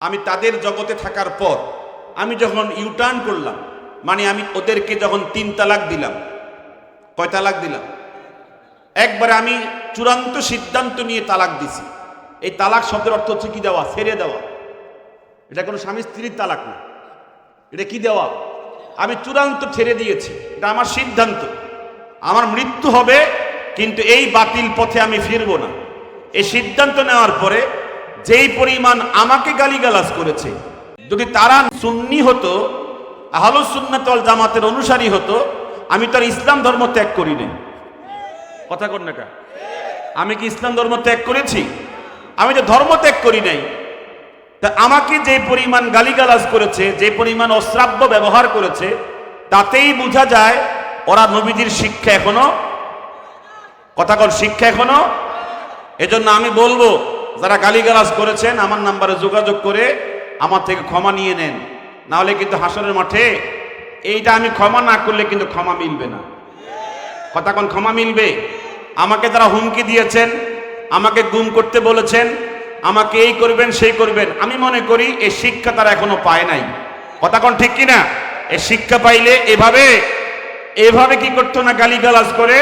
আমি তাদের জগতে থাকার পর আমি যখন ইউটার্ন করলাম মানে আমি ওদেরকে যখন তিন তালাক দিলাম, কয় তালাক দিলাম? একবারে আমি চূড়ান্ত সিদ্ধান্ত নিয়ে তালাক দিছি। এই তালাক শব্দের অর্থ হচ্ছে কি দেওয়া? ছেড়ে দেওয়া। এটা কোনো স্বামী স্ত্রীর তালাক না। এটা কি দেওয়া? আমি চূড়ান্ত ছেড়ে দিয়েছি। এটা আমার সিদ্ধান্ত। আমার মৃত্যু হবে, কিন্তু এই বাতিল পথে আমি ফিরবো না। এই সিদ্ধান্ত নেওয়ার পরে যেই পরিমাণ আমাকে গালিগালাজ করেছে, যদি তারা সুন্নি হতো, আহলুস সুন্নাতল জামাতের অনুসারী হতো, আমি তার ইসলাম ধর্ম ত্যাগ করি নাই। কথা কর না আমি কি ইসলাম ধর্ম ত্যাগ করেছি? আমি তো ধর্ম ত্যাগ করি নাই। তা আমাকে যে পরিমাণ গালিগালাজ করেছে, যে পরিমাণ অশ্রাব্য ব্যবহার করেছে, তাতেই বোঝা যায় ওরা নবীজির শিক্ষা এখনও কথা কর, শিক্ষা এখনও? এজন্য আমি বলব যারা গালিগালাজ করেছেন, আমার নাম্বারে যোগাযোগ করে আমার থেকে ক্ষমা নিয়ে নেন। না হলে কিন্তু হাসরের মাঠে এইটা আমি ক্ষমা না করলে কিন্তু ক্ষমা মিলবে না। কোন ক্ষমা মিলবে? আমাকে তারা হুমকি দিয়েছেন, আমাকে গুম করতে বলেছেন, আমাকে এই করবেন, সেই করবেন, আমি মনে করি এই শিক্ষা তারা এখনও পায় নাই। কোন ঠিক কিনা? এই শিক্ষা পাইলে এভাবে এভাবে কি করতো না গালিগালাজ করে?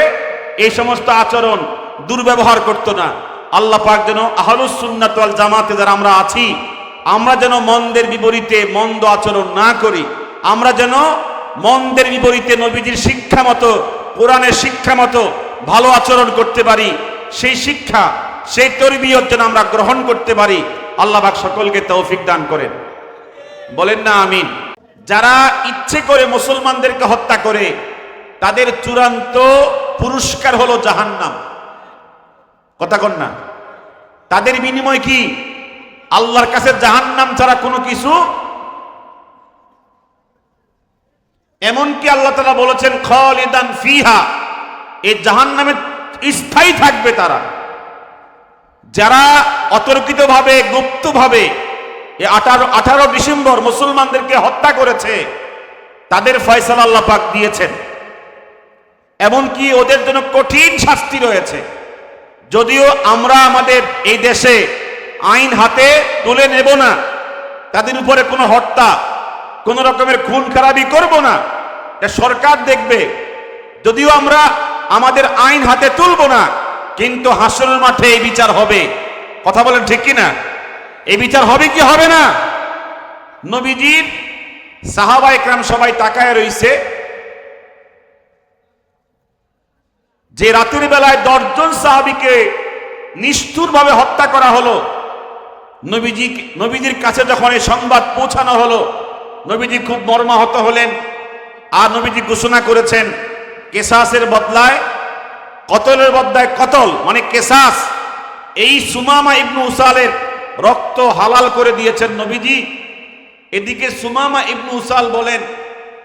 এই সমস্ত আচরণ দুর্ব্যবহার করতো না। আল্লাহ পাক যেন আহলুস সুন্নাত ওয়াল জামাতে যারা আমরা আছি, আমরা যেন মন্দের বিপরীতে মন্দ আচরণ না করি, আমরা যেন মন্দের বিপরীতে নবীজির শিক্ষা মতো, কোরআনের শিক্ষা মতো ভালো আচরণ করতে পারি, সেই শিক্ষা, সেই তরবিয়ত যেন আমরা গ্রহণ করতে পারি, আল্লাহ পাক সকলকে তৌফিক দান করেন। বলেন না আমিন। যারা ইচ্ছে করে মুসলমানদেরকে হত্যা করে, তাদের চূড়ান্ত পুরস্কার হলো জাহান্নাম। কথা কন না। তাদের বিনিময় কি? আল্লাহর কাছে জাহান্নাম ছাড়া কোনো কিছু? এমনকি আল্লাহ তালা বলেছেন, খলিদান ফিহা, এই জাহান্নামে স্থায়ী থাকবে তারা। যারা অতর্কিতভাবে, গুপ্তভাবে আঠারো আঠারো ডিসেম্বর মুসলমানদেরকে হত্যা করেছে, তাদের ফয়সালা আল্লাহ পাক দিয়েছেন। এমনকি ওদের জন্য কঠিন শাস্তি রয়েছে। যদিও আমরা আমাদের এই দেশে আইন হাতে তুলে নেব না, তাদের উপরে কোনো হত্যা, কোন রকমের খুন খারাপি করব না। সরকার দেখবে। যদিও আমরা আমাদের আইন হাতে তুলব না, কিন্তু হাসল মাঠে এই বিচার হবে। কথা বলেন ঠিক কি না এই বিচার হবে কি হবে না? নবীজির সাহাবা একরাম সবাই তাকায় রইছে। যে রাতের বেলায় দশজন সাহাবিকে নিষ্ঠুরভাবে হত্যা করা হলো, নবীজি, নবীজির কাছে যখন এই সংবাদ পৌঁছানো হলো, নবীজি খুব মর্মাহত হলেন আর নবীজি ঘোষণা করেছেন কেসাসের বদলায়, কতলের বদলায় কতল মানে কেসাস এই সুমামা ইবনু উসালের রক্ত হালাল করে দিয়েছেন নবীজি। এদিকে সুমামা ইবনু উসাল বলেন,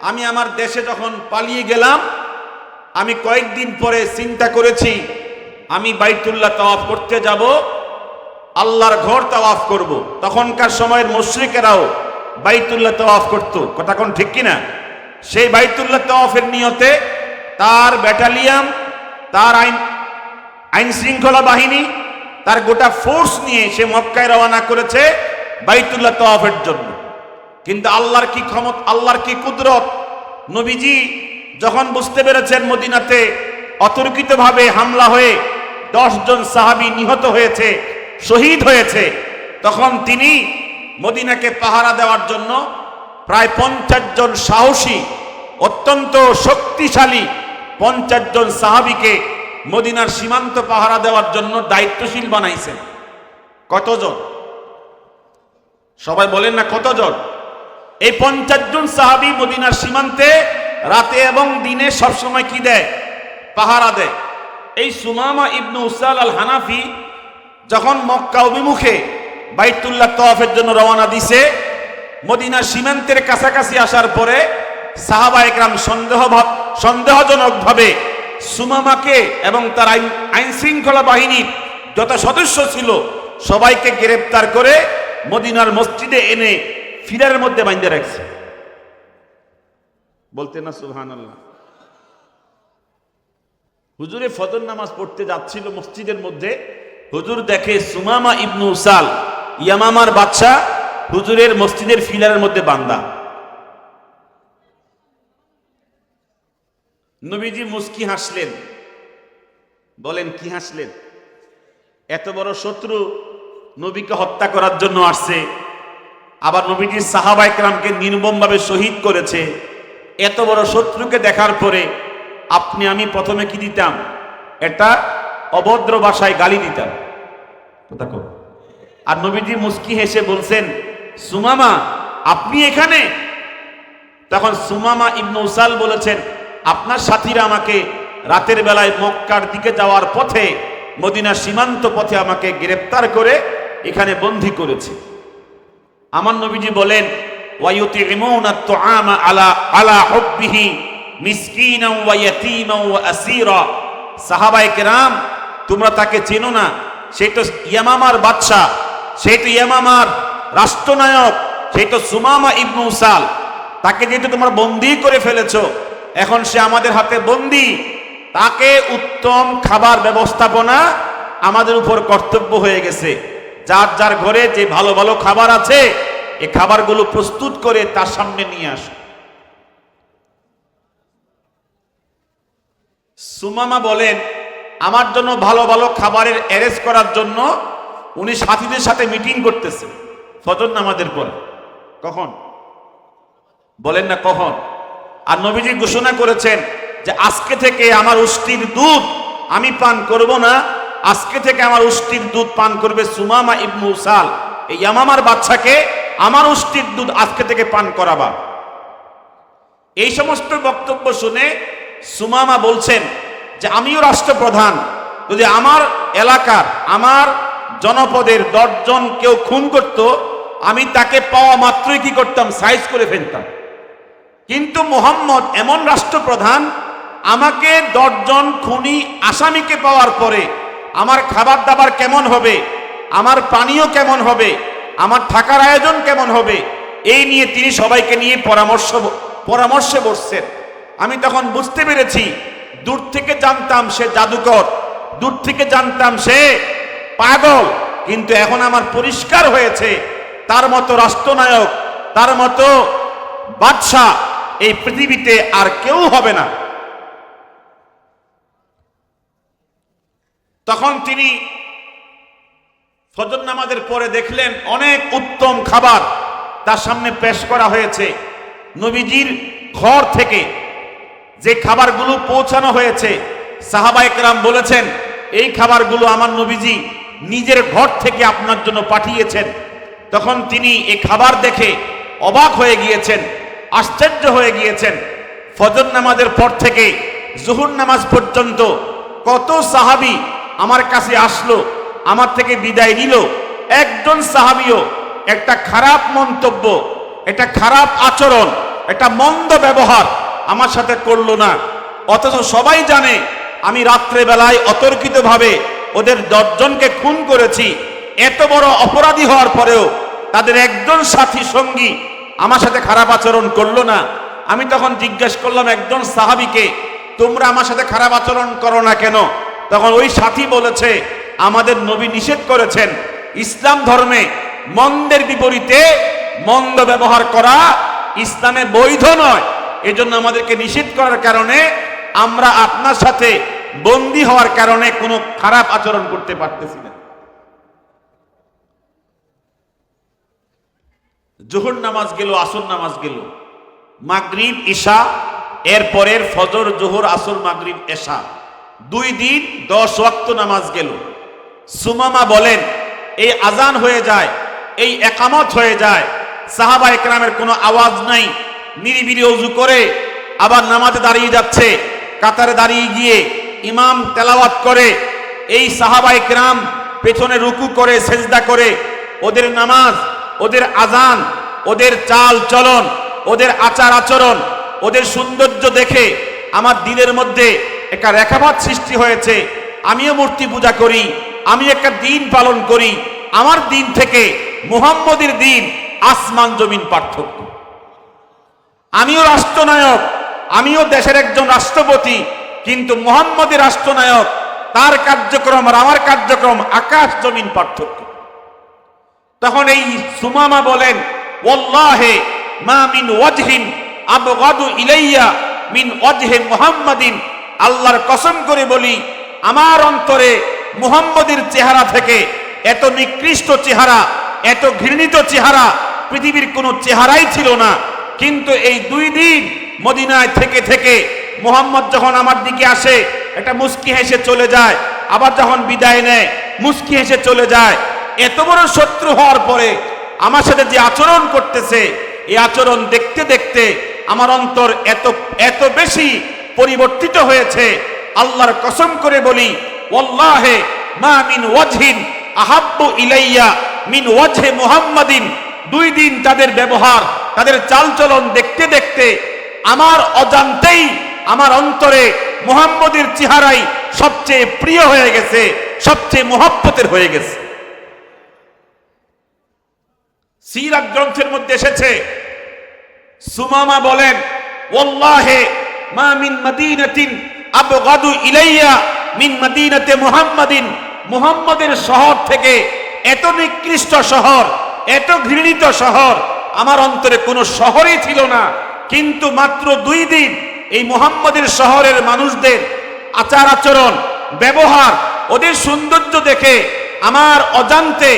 আমি আমার দেশে যখন পালিয়ে গেলাম আমি কয়েকদিন পরে চিন্তা করেছি, আমি বাইতুল্লাহ তাওয়াফ করতে যাব, আল্লাহর ঘর তাওয়াফ করব। তখনকার সময়ের মুশ্রিকেরাও বাইতুল্লাহ তাওয়াফ করত। কথা কোন ঠিক কিনা? সেই বাইতুল্লাহ তাওয়াফের নিয়তে তার ব্যাটালিয়াম তার আইন আইন শৃঙ্খলা বাহিনী, তার গোটা ফোর্স নিয়ে সে মক্কায় রওনা করেছে বাইতুল্লাহ তাওয়াফের জন্য। কিন্তু আল্লাহর কি ক্ষমতা, আল্লাহর কি কুদরত? নবীজি যখন বুঝতে পেরেছেন মদিনাতে অতর্কিতভাবে হামলা হয়ে জন সাহাবী নিহত হয়েছে, শহীদ হয়েছে, তখন তিনি মদিনাকে পাহারা দেওয়ার জন্য প্রায় পঞ্চাশ জন সাহসী, অত্যন্ত শক্তিশালী পঞ্চাশ জন সাহাবিকে মদিনার সীমান্ত পাহারা দেওয়ার জন্য দায়িত্বশীল বানাইছেন। কতজন? সবাই বলেন না কতজন? এই পঞ্চাশ জন সাহাবি মদিনার সীমান্তে রাতে এবং দিনে সবসময় কি দেয়? পাহারা দেয়। এই সুমামা ইবনু উসাল আল হানাফি যখন মক্কা অভিমুখে বাইতুল্লাহ তওয়াফের জন্য রওনা দিছে মদিনার সীমান্তের কাছাকাছি আসার পরে সাহাবা একরাম সন্দেহ সন্দেহজনকভাবে সুমামাকে এবং তার আইন আইন শৃঙ্খলা বাহিনীর যত সদস্য ছিল সবাইকে গ্রেপ্তার করে মদিনার মসজিদে এনে ফিরারের মধ্যে বাইন্দে রাখছে। বলতে না সুহান আল্লাহ হুজুরে ফজর নামাজ পড়তে যাচ্ছিল মসজিদের মধ্যে, হুজুর দেখে সুমামা ইবনু উসাল ইয়ামামার বাদশাহ হুজুরের মসজিদের ফিলারের মধ্যে বান্দা। নবীজি মুস্কি হাসলেন। বলেন, কি হাসলেন? এত বড় শত্রু নবীকে হত্যা করার জন্য আসছে, আবার নবীজির সাহাবা একরামকে নির্মমভাবে শহীদ করেছে। এত বড় শত্রুকে দেখার পরে আপনি আমি প্রথমে কি দিতাম? এটা অভদ্র ভাষায় গালি দিতাম। কথা। আর নবীজি মুস্কি হেসে বলছেন, সুমামা, আপনি এখানে? তখন সুমামা ইবনু উসাল বলেছেন, আপনার সাথীরা আমাকে রাতের বেলায় মক্কার দিকে যাওয়ার পথে, মদিনা সীমান্ত পথে আমাকে গ্রেপ্তার করে এখানে বন্দী করেছে। আমার নবীজি বলেন আলা আলা হুব্বিহি মিসকিনাও ওয়া ইয়াতীমাও ওয়া আসীরা সাহাবায়ে কেরাম, তোমরা তাকে চেনো না। সে তো ইয়ামামার বাদশা সে তো ইয়ামামার রাষ্ট্রনায়ক, সে তো সুমামা ইবনু উসাল তাকে যেহেতু তোমরা বন্দি করে ফেলেছো, এখন সে আমাদের হাতে বন্দি। তাকে উত্তম খাবার ব্যবস্থাপনা আমাদের উপর কর্তব্য হয়ে গেছে। যার যার ঘরে যে ভালো ভালো খাবার আছে এই খাবারগুলো প্রস্তুত করে তার সামনে নিয়ে আস। সুমামা বলেন, আমার জন্য ভালো ভালো খাবারের অ্যারেঞ্জ করার জন্য উনি সাথীদের সাথে মিটিং করতেছে। ফজর নামাজের পর। কখন? বলেন না কখন। আর নবীজি ঘোষণা করেছেন যে, আজকে থেকে আমার উষ্টির দুধ আমি পান করব না। আজকে থেকে আমার উষ্টির দুধ পান করবে সুমামা ইবনু উসাল। এই ইয়ামামার বাচ্চাকে আমার উষ্টির দুধ আজকে থেকে পান করাবা। এই সমস্ত বক্তব্য শুনে সুমামা বলছেন যে, আমিও রাষ্ট্রপ্রধান। যদি আমার এলাকার, আমার জনপদের দশজন কেউ খুন করত, আমি তাকে পাওয়া মাত্রই কি করতাম? সাইজ করে ফেলতাম। কিন্তু মোহাম্মদ এমন রাষ্ট্রপ্রধান, আমাকে দশজন খুনি আসামিকে পাওয়ার পরে আমার খাবার দাবার কেমন হবে? আমার পানীয় কেমন হবে? আমার থাকার আয়োজন কেমন হবে? এই নিয়ে তিনি সবাইকে নিয়ে পরামর্শ পরামর্শে বসছেন। আমি তখন বুঝতে পেরেছি, দূর থেকে জানতাম সে জাদুকর, দূর থেকে জানতাম সে পাগল। কিন্তু এখন আমার পরিষ্কার হয়েছে, তার মতো রাষ্ট্রনায়ক, তার মতো বাদশাহ এই পৃথিবীতে আর কেউ হবে না। তখন তিনি ফজর নামাজের পরে দেখলেন অনেক উত্তম খাবার তার সামনে পেশ করা হয়েছে। নবীজির ঘর থেকে যে খাবারগুলো পৌঁছানো হয়েছে সাহাবা একরাম বলেছেন, এই খাবারগুলো আমার নবীজি নিজের ঘর থেকে আপনার জন্য পাঠিয়েছেন। তখন তিনি এই খাবার দেখে অবাক হয়ে গিয়েছেন, আশ্চর্য হয়ে গিয়েছেন। ফজর নামাজের পর থেকে জহুর নামাজ পর্যন্ত কত সাহাবি আমার কাছে আসলো আমার থেকে বিদায় নিল। একজন সাহাবিও, একটা খারাপ মন্তব্য, একটা খারাপ আচরণ, একটা মন্দ ব্যবহার আমার সাথে করল না। অথচ সবাই জানে, আমি রাত্রে বেলায় অতর্কিতভাবে ওদের দশজনকে খুন করেছি। এত বড় অপরাধী হওয়ার পরেও তাদের একজন সাথী সঙ্গী আমার সাথে খারাপ আচরণ করল না। আমি তখন জিজ্ঞেস করলাম, একজন সাহাবিকে তোমরা আমার সাথে খারাপ আচরণ করো না কেন? তখন ওই সাথী বলেছে আমাদের নবী নিষেধ করেছেন, ইসলাম ধর্মে মন্দের বিপরীতে মন্দ ব্যবহার করা ইসলামে বৈধ নয়। এজন্য আমাদেরকে নিষেধ করার কারণে আমরা আপনার সাথে বন্দি হওয়ার কারণে কোনো খারাপ আচরণ করতে পারতেছি না। জোহর নামাজ গেল, আসর নামাজ গেল। মাগরিব ঈশা এরপরের ফজর, জোহর, আসর, মাগরিব, এশা। দুই দিন দশ ওয়াক্ত নামাজ গেল। সুমামা বলেন, এই আজান হয়ে যায়, এই একামত হয়ে যায়। সাহাবা একরামের কোনো আওয়াজ নাই। নিরিবিলি অজু করে আবার নামাজে দাঁড়িয়ে যাচ্ছে। কাতারে দাঁড়িয়ে গিয়ে ইমাম তেলাওয়াত করে। এই সাহাবা একরাম পেছনে রুকু করে, সেজদা করে। ওদের নামাজ, ওদের আজান, ওদের চাল চলন, ওদের আচার আচরণ, ওদের সৌন্দর্য দেখে আমার দিলের মধ্যে একটা রেখাপাত সৃষ্টি হয়েছে। আমিও মূর্তি পূজা করি। আমি একটা দিন পালন করি। আমার দিন থেকে মুহাম্মদের দিন আসমান জমিন পার্থক্য। আমিও রাষ্ট্রনায়ক, আমিও দেশের একজন রাষ্ট্রপতি, কিন্তু মোহাম্মদের রাষ্ট্রনায়ক, তার কার্যক্রম আর আমার কার্যক্রম আকাশ জমিন পার্থক্য। তখন এই সুমামা বলেন, ওয়াল্লাহে মা মিন ওয়াজহিন আবগাদু ইলাইয়া মিন ওয়াজহে মুহাম্মাদিন। আল্লাহর কসম করে বলি, আমার অন্তরে মুহাম্মদের চেহারা থেকে এত নিকৃষ্ট চেহারা, এত ঘৃণিত চেহারা পৃথিবীর কোনো চেহারাই ছিল না। কিন্তু এই দুই দিন মদিনায় থেকে থেকে মোহাম্মদ যখন আমার দিকে আসে, একটা মুস্কি হেসে চলে যায়, আবার যখন বিদায় নেয়, মুস্কি হেসে চলে যায়। এত বড় শত্রু হওয়ার পরে আমার সাথে যে আচরণ করতেছে, এই আচরণ দেখতে দেখতে আমার অন্তর এত এত বেশি পরিবর্তিত হয়েছে। আল্লাহর কসম করে বলি ওয়াল্লাহে মা মিন ওয়াজহিন আহাব্বু ইলাইয়া মিন ওয়াজহে মুহাম্মাদিন। দুই দিন তাদের ব্যবহার, তাদের চালচলন দেখতে দেখতে আমার অজান্তেই, আমার অন্তরে মুহাম্মদের চেহারাই সবচেয়ে প্রিয় হয়ে গেছে, সবচেয়ে মোহাব্বতের হয়ে গেছে। সিরাত গ্রন্থের মধ্যে এসেছে, সুমামা বলেন, ওয়াল্লাহে মা মিন মদিনাতিন আবগাদু ইলাইয়া মিন মদিনাতে মুহাম্মাদিন। মুহাম্মাদের শহর থেকে এত নিকৃষ্ট শহর, এত ঘৃণিত শহর, আমার অন্তরে কোনো শহরই ছিল না। কিন্তু মাত্র দুই দিন এই মুহাম্মাদের শহরের মানুষদের আচার আচরণ, ব্যবহার, ওদের সৌন্দর্য দেখে আমার অজান্তে,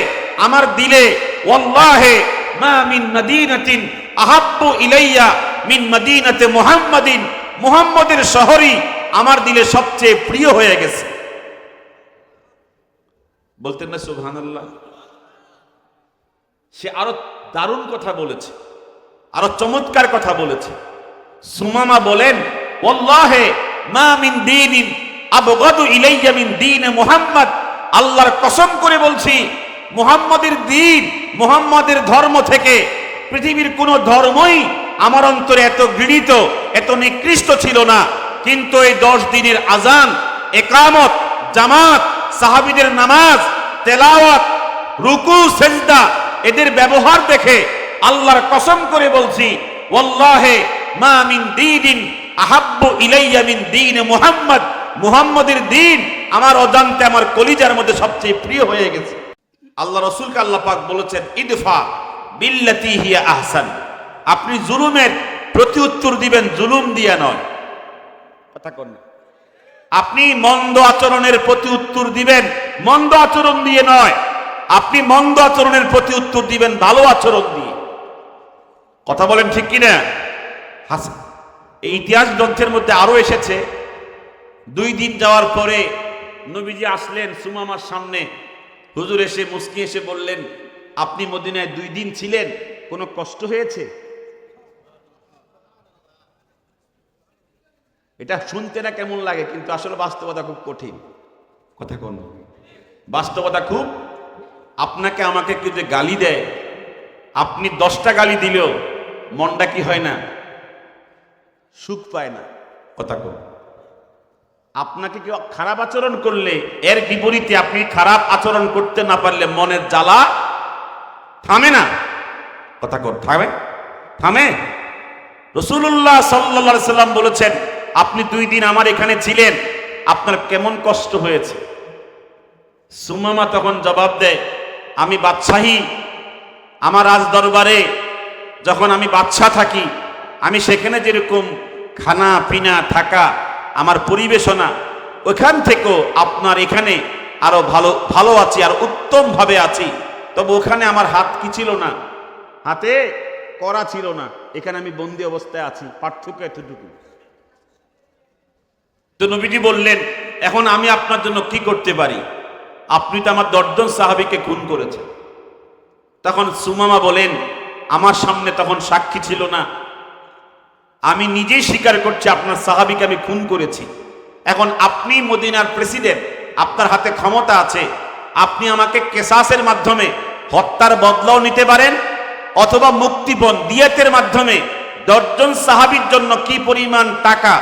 আমার দিলে, ওয়াল্লাহে মা মিন মদিনাতিন আহাব্বু ইলাইয়া মিন মদিনাতে মুহাম্মাদিন। মুহাম্মদের শহরই আমার দিলে সবচেয়ে প্রিয় হয়ে গেছে। বলতেন না, সুবহানাল্লাহ। সে আরও দারুণ কথা বলেছে, আরও চমৎকার কথা বলেছে। সুমামা বলেন, ওয়াল্লাহে মা দীন মুহাম্মদ। আল্লাহর কসম করে বলছি, মুহাম্মাদের দিন, মুহাম্মাদের ধর্ম থেকে পৃথিবীর কোনো ধর্মই আমার অন্তরে এত ঘৃণিত, এত নিকৃষ্ট ছিল না। কিন্তু এই দশ দিনের আজান, একামত, জামাত, সাহাবিদের নামাজ, তেলাওয়াত, রুকু, সেজদা, এদের ব্যবহার দেখে আল্লাহর কসম করে বলছি, ওয়াল্লাহে মা মিন আহাব্বু ইলাইয়া মিন মুহাম্মদ। মুহাম্মদের দিন আমার অজান্তে আমার কলিজার মধ্যে সবচেয়ে প্রিয় হয়ে গেছে। আল্লাহ রসুলকে আল্লাহ পাক বলেছেন, ইদফা বিল্লাতি হিয়া আহসান। আপনি জুলুমের প্রতি উত্তর দিবেন, জুলুম দিয়া নয়। কথা কন আপনি মন্দ আচরণের প্রতি উত্তর দিবেন, মন্দ আচরণ দিয়ে নয়। আপনি মন্দ আচরণের প্রতি উত্তর দিবেন, ভালো আচরণ দিয়ে। কথা বলেন ঠিক কিনা? হাসান, এই ইতিহাস গ্রন্থের মধ্যে আরও এসেছে, দুই দিন যাওয়ার পরে নবীজি আসলেন সুমামার সামনে। হুজুর এসে, মুস্কি এসে বললেন, আপনি মদিনায় দুই দিন ছিলেন, কোনো কষ্ট হয়েছে? এটা শুনতে না কেমন লাগে কিন্তু আসলে বাস্তবতা খুব কঠিন। কথা কোন? বাস্তবতা খুব আপনাকে আমাকে কেউ যে গালি দেয় আপনি দশটা গালি দিলেও মনটা কি হয় না? সুখ পায় না। কথা কোন? আপনাকে কেউ খারাপ আচরণ করলে এর বিপরীতে আপনি খারাপ আচরণ করতে না পারলে মনের জ্বালা থামে না। কথা কর থামে? থামে? রসুল্লাহ সাল্লা সাল্লাম বলেছেন আপনি দুই দিন আমার এখানে ছিলেন। আপনার কেমন কষ্ট হয়েছে? সুমামা তখন জবাব দেয়, আমি বাদশাহী। আমার রাজ দরবারে যখন আমি বাদশাহ থাকি, আমি সেখানে যেরকম খানা, পিনা, থাকা, আমার পরিবেশনা, ওখান থেকেও আপনার এখানে আরও ভালো ভালো আছি, আর উত্তম ভাবে আছি। তবে ওখানে আমার হাত কি ছিল না? হাতে করা ছিল না। এখানে আমি বন্দি অবস্থায় আছি, পার্থক্য এতটুকু। তো নবীজি বললেন, এখন আমি আপনার জন্য কি করতে পারি? আপনি তো আমার দর্জন সাহাবিকে খুন করেছেন। তখন সুমামা বলেন, আমার সামনে তখন সাক্ষী ছিল না। আমি নিজেই স্বীকার করছি আপনার সাহাবিকে আমি খুন করেছি। এখন আপনি মদিনার প্রেসিডেন্ট, আপনার হাতে ক্ষমতা আছে। আপনি আমাকে কেসাসের মাধ্যমে হত্যার বদলাও নিতে পারেন অথবা মুক্তিপণ দিয়াতের মাধ্যমে দশজন সাহাবির জন্য কি পরিমাণ টাকা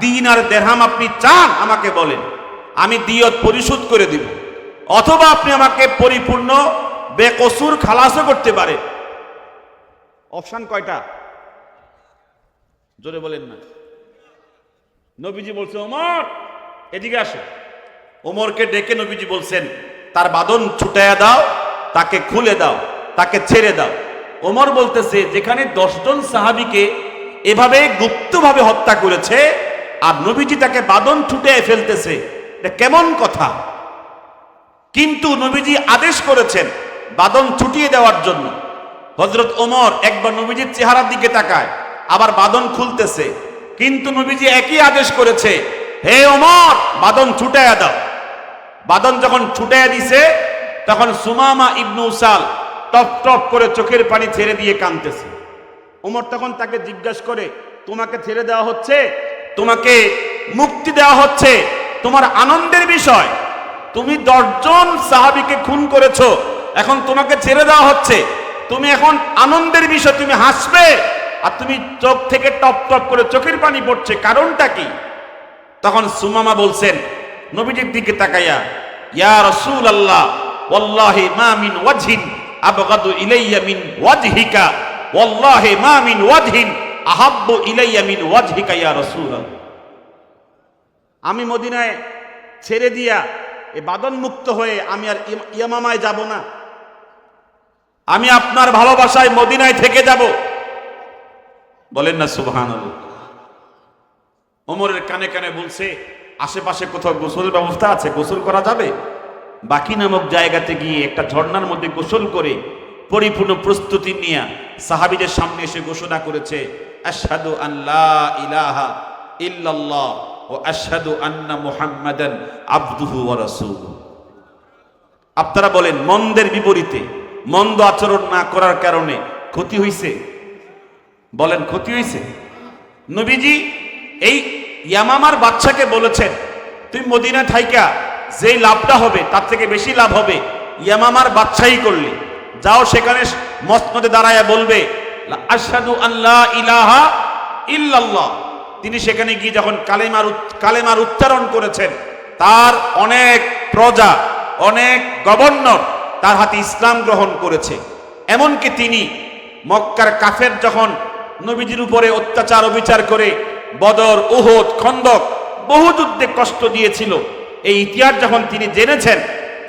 দিন আর দেহাম আপনি চান, আমাকে বলেন। আমি দিয়ত পরিশোধ করে দিব। অথবা আপনি আমাকে পরিপূর্ণ বেকসুর খালাসও করতে পারে। অপশন কয়টা? জোরে বলেন না। নবীজি বলছে, ওমর, এদিকে আসো। ওমরকে ডেকে নবীজি বলছেন, তার বাদন ছুটাইয়া দাও, তাকে খুলে দাও, তাকে ছেড়ে দাও। ওমর বলতেছে, যেখানে দশজন সাহাবিকে এভাবে গুপ্তভাবে হত্যা করেছে আর নবীজি তাকে বাদন ছুটে ফেলতেছে। এটা কেমন কথা? কিন্তু নবীজি আদেশ করেছেন বাদন ছুটিয়ে দেওয়ার জন্য। হজরত ওমর একবার নবীজির চেহারার দিকে তাকায়, আবার বাদন খুলতেছে। কিন্তু নবীজি একই আদেশ করেছে, হে ওমর, বাদন ছুটাইয়া দাও। বাদন যখন ছুটাইয়া দিছে, তখন সুমামা ইবনু উসাল টপ টপ করে চোখের পানি ছেড়ে দিয়ে কাঁদতেছে। ওমর তখন তাকে জিজ্ঞাসা করে, তোমাকে ছেড়ে দেওয়া হচ্ছে? তোমাকে মুক্তি দেওয়া হচ্ছে। তোমার আনন্দের বিষয়। তুমি দশজন সাহাবিকে খুন করেছ। এখন তোমাকে ছেড়ে দেওয়া হচ্ছে। তুমি এখন আনন্দের বিষয়। তুমি হাসবে আর তুমি চোখ থেকে টপ টপ করে চোখের পানি পড়ছে। কারণটা কি? তখন সুমামা বলছেন, নবীজির দিকে তাকাইয়া, ইয়া রসুল আল্লাহ ওয়াল্লাহি মা মিন ওয়াজহিন আবগাদু ইলাইয়া মিন ওয়াজহিকা, ওয়াল্লাহি মা মিন ওয়াজহিন আহাব্বু ইলাইয়া মিন ওয়াজহিকা ইয়া রাসূল আমি মদিনায় ছেড়ে দিয়া এ বাদন মুক্ত হয়ে আমি আর ইয়ামামায় যাব না। আমি আপনার ভালোবাসায় মদিনায় থেকে যাব। বলেন না, সুবহানাল্লাহ। ওমরের কানে কানে বলছে, আশেপাশে কোথাও গোসলের ব্যবস্থা আছে? গোসল করা যাবে? বাকি নামক জায়গাতে গিয়ে একটা ঝর্ণার মধ্যে গোসল করে পরিপূর্ণ প্রস্তুতি নিয়ে সাহাবিদের সামনে এসে ঘোষণা করেছে আশহাদু আল্লাহ ইলাহা ইল্লাল্লাহ ও আশহাদু আন্না মুহাম্মাদান আবদুহু ওয়া আপনারা বলেন, মন্দের বিপরীতে মন্দ আচরণ না করার কারণে ক্ষতি হইছে? বলেন, ক্ষতি হইছে? নবীজি এই ইয়ামামার বাচ্চাকে বলেছেন, তুই মদিনা থাইকা, যেই লাভটা হবে, তার থেকে বেশি লাভ হবে। ইয়ামামার বাচ্চাই করলে। যাও সেখানে মসনদে দাঁড়ায় বলবে আল্লাহ ইলাহা তিনি সেখানে গিয়ে যখন কালেমার কালেমার উচ্চারণ করেছেন, তার অনেক প্রজা, অনেক গভর্নর তার হাতে ইসলাম গ্রহণ করেছে। এমনকি তিনি মক্কার কাফের যখন নবীজির উপরে অত্যাচার, অবিচার করে বদর, উহুদ, খন্দক বহু যুদ্ধে কষ্ট দিয়েছিল, এই ইতিহাস যখন তিনি জেনেছেন,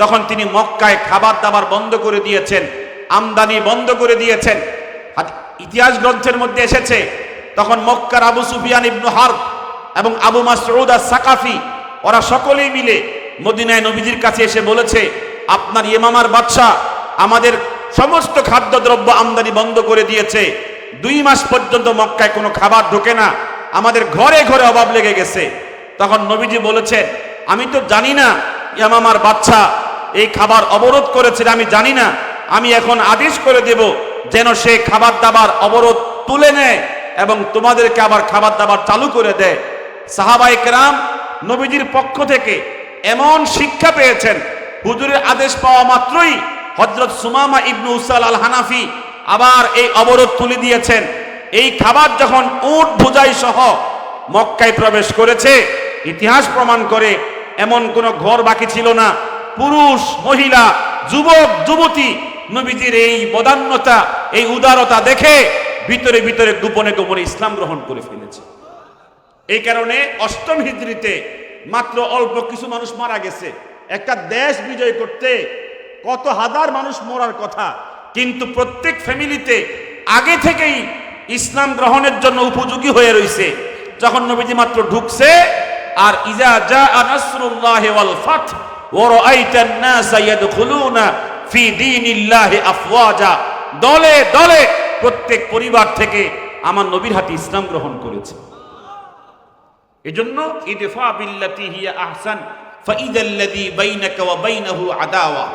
তখন তিনি মক্কায় খাবার দাবার বন্ধ করে দিয়েছেন, আমদানি বন্ধ করে দিয়েছেন ইতিহাস গ্রন্থের মধ্যে এসেছে, তখন মক্কার আবু সুফিয়ান ইবনু হার্ব এবং আবু মাসউদ আর সাকাফি ওরা সকলেই মিলে মদিনায় নবীজির কাছে এসে বলেছে, আপনার ইমামার বাদশাহ আমাদের সমস্ত খাদ্যদ্রব্য আমদানি বন্ধ করে দিয়েছে। দুই মাস পর্যন্ত মক্কায় কোনো খাবার ঢোকে না। আমাদের ঘরে ঘরে অভাব লেগে গেছে। তখন নবীজি বলেছেন আমি তো জানি না ইয়ামামার বাচ্চা এই খাবার অবরোধ করেছে, আমি জানি না। আমি এখন আদেশ করে দেব যেন সে খাবার দাবার অবরোধ তুলে নেয় এবং তোমাদেরকে আবার খাবার দাবার চালু করে দেয়। সাহাবাই কেরাম নবীজির পক্ষ থেকে এমন শিক্ষা পেয়েছেন, হুজুরের আদেশ পাওয়া মাত্রই হজরত সুমামা ইবনু উসাল আল হানাফি আবার এই অবরোধ তুলে দিয়েছেন। এই খাবার যখন উট বোঝাই সহ মক্কায় প্রবেশ করেছে, ইতিহাস প্রমাণ করে এমন কোনো ঘর বাকি ছিল না। পুরুষ, মহিলা, যুবক, যুবতী নবীজির এই বদান্যতা, এই উদারতা দেখে ভিতরে ভিতরে গোপনে গোপনে ইসলাম গ্রহণ করে ফেলেছে। এই কারণে অষ্টম হিজড়িতে মাত্র অল্প কিছু মানুষ মারা গেছে। একটা দেশ বিজয় করতে কত হাজার মানুষ মরার কথা, কিন্তু প্রত্যেক ফ্যামিলিতে আগে থেকেই ইসলাম গ্রহণের জন্য উপযোগী হয়ে রয়েছে যখন নবীজি মাত্র ঢুকছে, আর ইজা জা নাসরুল্লাহ ওয়াল ফাত ওয়া রাআইতান নাস ইয়াদখুলুনা ফি দীনিল্লাহি আফওয়াজা। দলে দলে প্রত্যেক পরিবার থেকে আমার নবীর হাতে ইসলাম গ্রহণ করেছে। এজন্য ইদফা বিল্লাতি হিয়া আহসান ফাইদাল্লাযী বাইনাকা ওয়া বাইনাহু আদাওয়া।